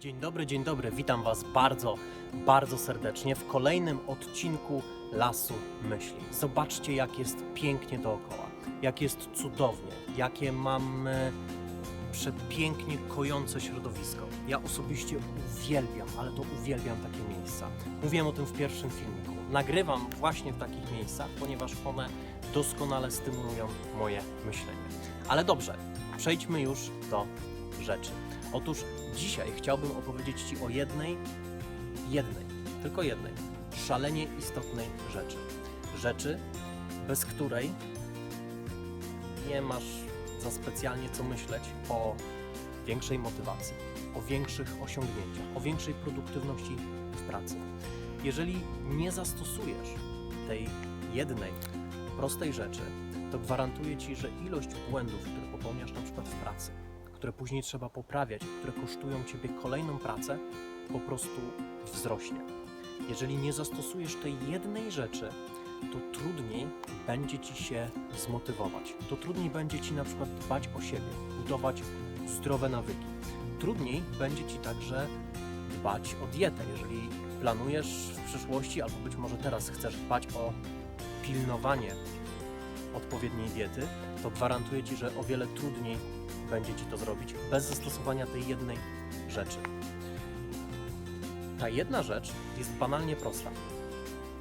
Dzień dobry, dzień dobry. Witam Was bardzo, bardzo serdecznie w kolejnym odcinku Lasu Myśli. Zobaczcie, jak jest pięknie dookoła, jak jest cudownie, jakie mamy przepięknie kojące środowisko. Ja osobiście uwielbiam, ale to uwielbiam takie miejsca. Mówiłem o tym w pierwszym filmiku. Nagrywam właśnie w takich miejscach, ponieważ one doskonale stymulują moje myślenie. Ale dobrze, przejdźmy już do rzeczy. Otóż dzisiaj chciałbym opowiedzieć Ci o jednej, jednej, tylko jednej, szalenie istotnej rzeczy. Rzeczy, bez której nie masz za specjalnie co myśleć o większej motywacji, o większych osiągnięciach, o większej produktywności w pracy. Jeżeli nie zastosujesz tej jednej prostej rzeczy, to gwarantuję Ci, że ilość błędów, które popełniasz na przykład w pracy, które później trzeba poprawiać, które kosztują Ciebie kolejną pracę, po prostu wzrośnie. Jeżeli nie zastosujesz tej jednej rzeczy, to trudniej będzie Ci się zmotywować. To trudniej będzie Ci na przykład dbać o siebie, budować zdrowe nawyki. Trudniej będzie Ci także dbać o dietę. Jeżeli planujesz w przyszłości, albo być może teraz chcesz dbać o pilnowanie odpowiedniej diety, to gwarantuję Ci, że o wiele trudniej będzie Ci to zrobić bez zastosowania tej jednej rzeczy. Ta jedna rzecz jest banalnie prosta.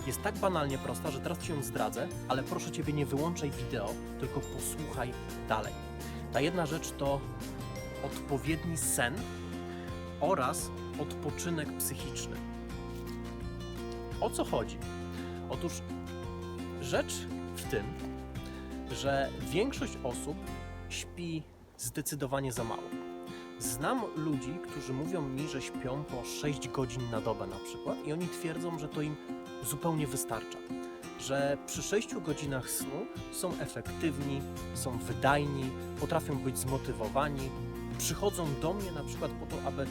Jest tak banalnie prosta, że teraz Ci ją zdradzę, ale proszę Ciebie nie wyłączaj wideo, tylko posłuchaj dalej. Ta jedna rzecz to odpowiedni sen oraz odpoczynek psychiczny. O co chodzi? Otóż rzecz w tym, że większość osób śpi zdecydowanie za mało. Znam ludzi, którzy mówią mi, że śpią po 6 godzin na dobę na przykład i oni twierdzą, że to im zupełnie wystarcza. Że przy 6 godzinach snu są efektywni, są wydajni, potrafią być zmotywowani, przychodzą do mnie na przykład po to, aby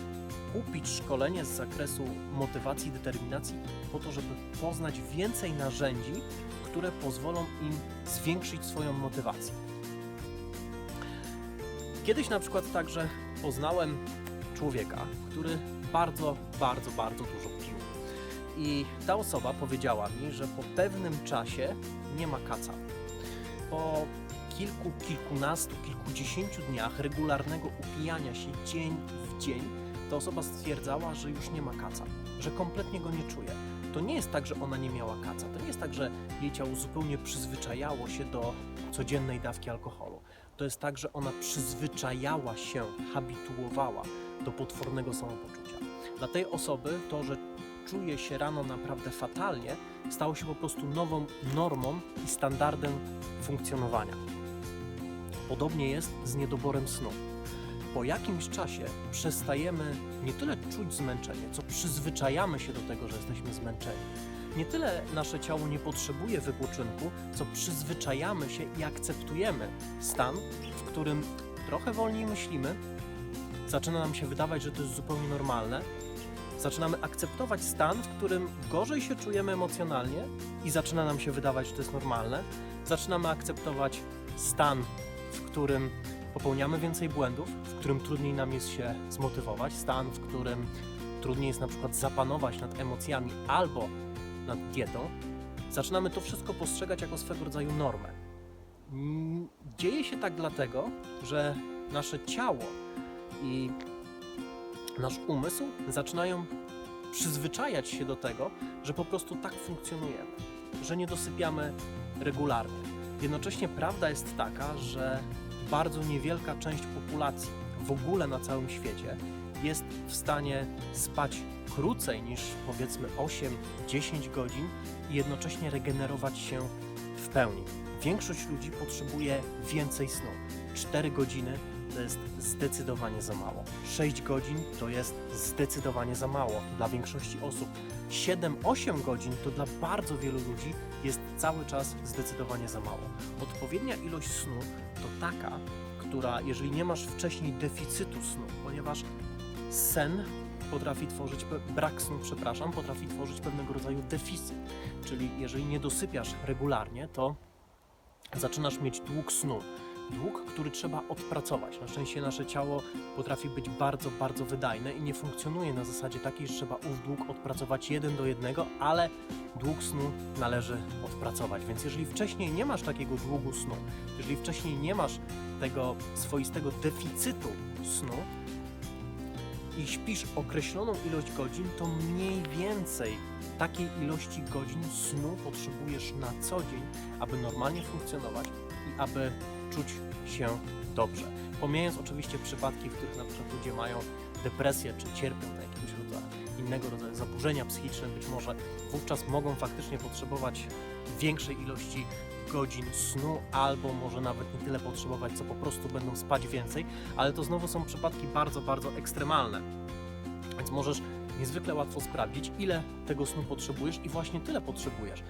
kupić szkolenie z zakresu motywacji i determinacji, po to, żeby poznać więcej narzędzi, które pozwolą im zwiększyć swoją motywację. Kiedyś na przykład także poznałem człowieka, który bardzo, bardzo, bardzo dużo pił. I ta osoba powiedziała mi, że po pewnym czasie nie ma kaca. Po kilku, kilkunastu, kilkudziesięciu dniach regularnego upijania się dzień w dzień, ta osoba stwierdzała, że już nie ma kaca, że kompletnie go nie czuje. To nie jest tak, że ona nie miała kaca. To nie jest tak, że jej ciało zupełnie przyzwyczajało się do codziennej dawki alkoholu. To jest tak, że ona przyzwyczajała się, habituowała do potwornego samopoczucia. Dla tej osoby to, że czuje się rano naprawdę fatalnie, stało się po prostu nową normą i standardem funkcjonowania. Podobnie jest z niedoborem snu. Po jakimś czasie przestajemy nie tyle czuć zmęczenie, co przyzwyczajamy się do tego, że jesteśmy zmęczeni. Nie tyle nasze ciało nie potrzebuje wypoczynku, co przyzwyczajamy się i akceptujemy stan, w którym trochę wolniej myślimy, zaczyna nam się wydawać, że to jest zupełnie normalne. Zaczynamy akceptować stan, w którym gorzej się czujemy emocjonalnie i zaczyna nam się wydawać, że to jest normalne. Zaczynamy akceptować stan, w którym popełniamy więcej błędów, w którym trudniej nam jest się zmotywować, stan, w którym trudniej jest na przykład zapanować nad emocjami albo nad dietą, zaczynamy to wszystko postrzegać jako swego rodzaju normę. Mm, Dzieje się tak dlatego, że nasze ciało i nasz umysł zaczynają przyzwyczajać się do tego, że po prostu tak funkcjonujemy, że nie dosypiamy regularnie. Jednocześnie prawda jest taka, że bardzo niewielka część populacji w ogóle na całym świecie jest w stanie spać krócej niż powiedzmy 8-10 godzin i jednocześnie regenerować się w pełni. Większość ludzi potrzebuje więcej snu. 4 godziny to jest zdecydowanie za mało. 6 godzin to jest zdecydowanie za mało dla większości osób. 7-8 godzin to dla bardzo wielu ludzi jest cały czas zdecydowanie za mało. Odpowiednia ilość snu to taka, która, jeżeli nie masz wcześniej deficytu snu, ponieważ sen potrafi tworzyć, brak snu, przepraszam, potrafi tworzyć pewnego rodzaju deficyt. Czyli jeżeli nie dosypiasz regularnie, to zaczynasz mieć dług snu. dług, który trzeba odpracować. Na szczęście nasze ciało potrafi być bardzo, bardzo wydajne i nie funkcjonuje na zasadzie takiej, że trzeba ów dług odpracować jeden do jednego, ale dług snu należy odpracować. Więc jeżeli wcześniej nie masz takiego długu snu, jeżeli wcześniej nie masz tego swoistego deficytu snu i śpisz określoną ilość godzin, to mniej więcej takiej ilości godzin snu potrzebujesz na co dzień, aby normalnie funkcjonować i aby czuć się dobrze. Pomijając oczywiście przypadki, w których na przykład ludzie mają depresję czy cierpią na jakiegoś rodzaju innego rodzaju zaburzenia psychiczne, być może wówczas mogą faktycznie potrzebować większej ilości godzin snu, albo może nawet nie tyle potrzebować, co po prostu będą spać więcej, ale to znowu są przypadki bardzo, bardzo ekstremalne. Więc możesz niezwykle łatwo sprawdzić, ile tego snu potrzebujesz i właśnie tyle potrzebujesz.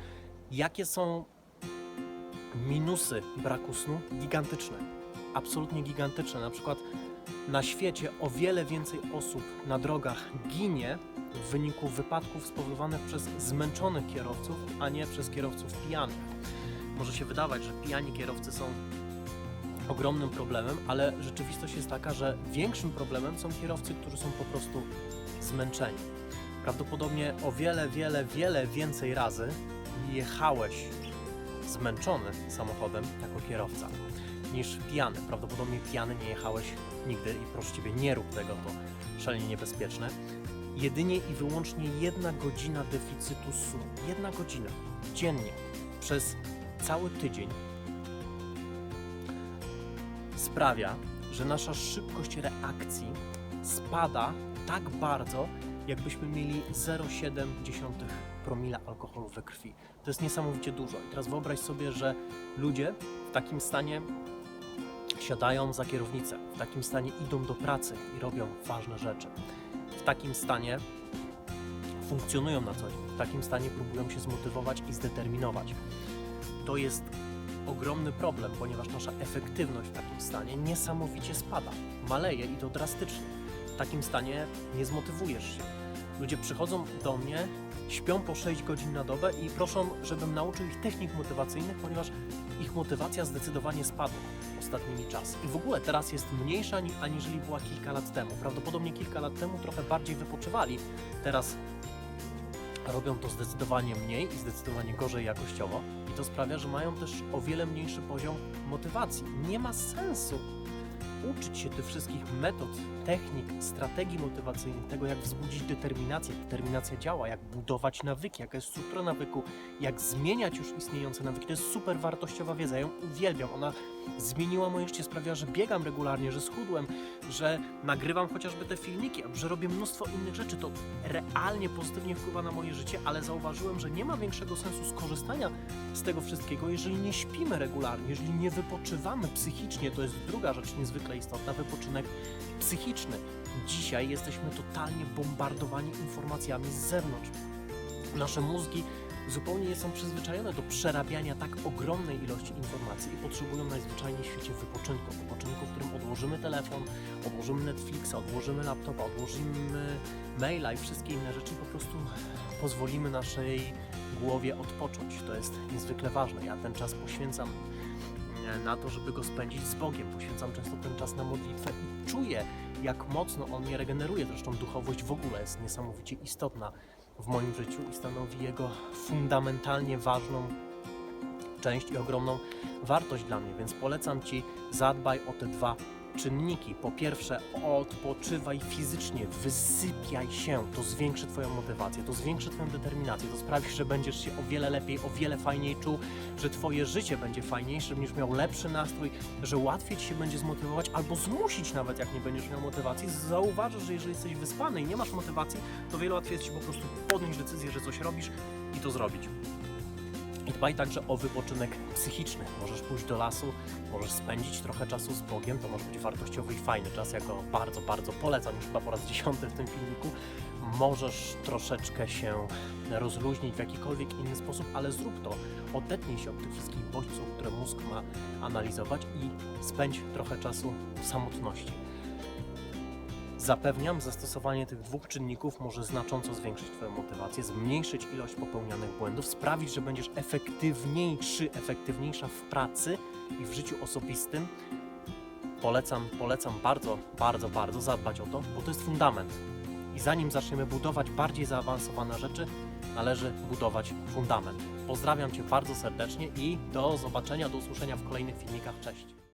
Jakie są minusy braku snu? Gigantyczne. Absolutnie gigantyczne. Na przykład na świecie o wiele więcej osób na drogach ginie w wyniku wypadków spowodowanych przez zmęczonych kierowców, a nie przez kierowców pijanych. Może się wydawać, że pijani kierowcy są ogromnym problemem, ale rzeczywistość jest taka, że większym problemem są kierowcy, którzy są po prostu zmęczeni. Prawdopodobnie o wiele, wiele, wiele więcej razy jechałeś zmęczony samochodem jako kierowca niż pijany. Prawdopodobnie pijany nie jechałeś nigdy i proszę Ciebie nie rób tego, to szalenie niebezpieczne. Jedynie i wyłącznie jedna godzina deficytu snu, jedna godzina dziennie przez cały tydzień sprawia, że nasza szybkość reakcji spada tak bardzo, jakbyśmy mieli 0,7 promila alkoholu we krwi. To jest niesamowicie dużo. I teraz wyobraź sobie, że ludzie w takim stanie siadają za kierownicę, w takim stanie idą do pracy i robią ważne rzeczy. W takim stanie funkcjonują na co dzień, w takim stanie próbują się zmotywować i zdeterminować. To jest ogromny problem, ponieważ nasza efektywność w takim stanie niesamowicie spada, maleje i to drastycznie. W takim stanie nie zmotywujesz się. Ludzie przychodzą do mnie, śpią po 6 godzin na dobę i proszą, żebym nauczył ich technik motywacyjnych, ponieważ ich motywacja zdecydowanie spadła ostatnimi czasy. I w ogóle teraz jest mniejsza ni- aniżeli była kilka lat temu. Prawdopodobnie kilka lat temu trochę bardziej wypoczywali. Teraz robią to zdecydowanie mniej i zdecydowanie gorzej jakościowo. To sprawia, że mają też o wiele mniejszy poziom motywacji. Nie ma sensu uczyć się tych wszystkich metod, technik, strategii motywacyjnych, tego jak wzbudzić determinację, jak determinacja działa, jak budować nawyki, jaka jest struktura nawyku, jak zmieniać już istniejące nawyki. To jest super wartościowa wiedza, ja ją uwielbiam. Ona zmieniła moje życie, sprawia, że biegam regularnie, że schudłem, że nagrywam chociażby te filmiki, że robię mnóstwo innych rzeczy. To realnie pozytywnie wpływa na moje życie, ale zauważyłem, że nie ma większego sensu skorzystania z tego wszystkiego, jeżeli nie śpimy regularnie, jeżeli nie wypoczywamy psychicznie. To jest druga rzecz niezwykle istotna, wypoczynek psychiczny. Dzisiaj jesteśmy totalnie bombardowani informacjami z zewnątrz. Nasze mózgi zupełnie nie są przyzwyczajone do przerabiania tak ogromnej ilości informacji i potrzebują najzwyczajniej w świecie wypoczynku. Wypoczynku, w którym odłożymy telefon, odłożymy Netflixa, odłożymy laptopa, odłożymy maila i wszystkie inne rzeczy po prostu pozwolimy naszej głowie odpocząć. To jest niezwykle ważne. Ja ten czas poświęcam e, na to, żeby go spędzić z Bogiem. Poświęcam często ten czas na modlitwę i czuję, jak mocno on mnie regeneruje. Zresztą duchowość w ogóle jest niesamowicie istotna w moim życiu i stanowi jego fundamentalnie ważną część i ogromną wartość dla mnie, więc polecam Ci zadbaj o te dwa czynniki. Po pierwsze, odpoczywaj fizycznie, wysypiaj się, to zwiększy Twoją motywację, to zwiększy Twoją determinację, to sprawi, że będziesz się o wiele lepiej, o wiele fajniej czuł, że Twoje życie będzie fajniejsze, będziesz miał lepszy nastrój, że łatwiej Ci się będzie zmotywować albo zmusić nawet, jak nie będziesz miał motywacji. Zauważysz, że jeżeli jesteś wyspany i nie masz motywacji, to wiele łatwiej jest Ci po prostu podjąć decyzję, że coś robisz i to zrobić. I dbaj także o wypoczynek psychiczny. Możesz pójść do lasu, możesz spędzić trochę czasu z Bogiem, to może być wartościowy i fajny czas, ja go bardzo, bardzo polecam, już chyba po raz dziesiąty w tym filmiku. Możesz troszeczkę się rozluźnić w jakikolwiek inny sposób, ale zrób to. Odetnij się od tych wszystkich bodźców, które mózg ma analizować i spędź trochę czasu w samotności. Zapewniam, zastosowanie tych dwóch czynników może znacząco zwiększyć Twoją motywację, zmniejszyć ilość popełnianych błędów, sprawić, że będziesz efektywniejszy, efektywniejsza w pracy i w życiu osobistym polecam, polecam bardzo, bardzo, bardzo zadbać o to, bo to jest fundament. I zanim zaczniemy budować bardziej zaawansowane rzeczy, należy budować fundament. Pozdrawiam Cię bardzo serdecznie i do zobaczenia, do usłyszenia w kolejnych filmikach. Cześć!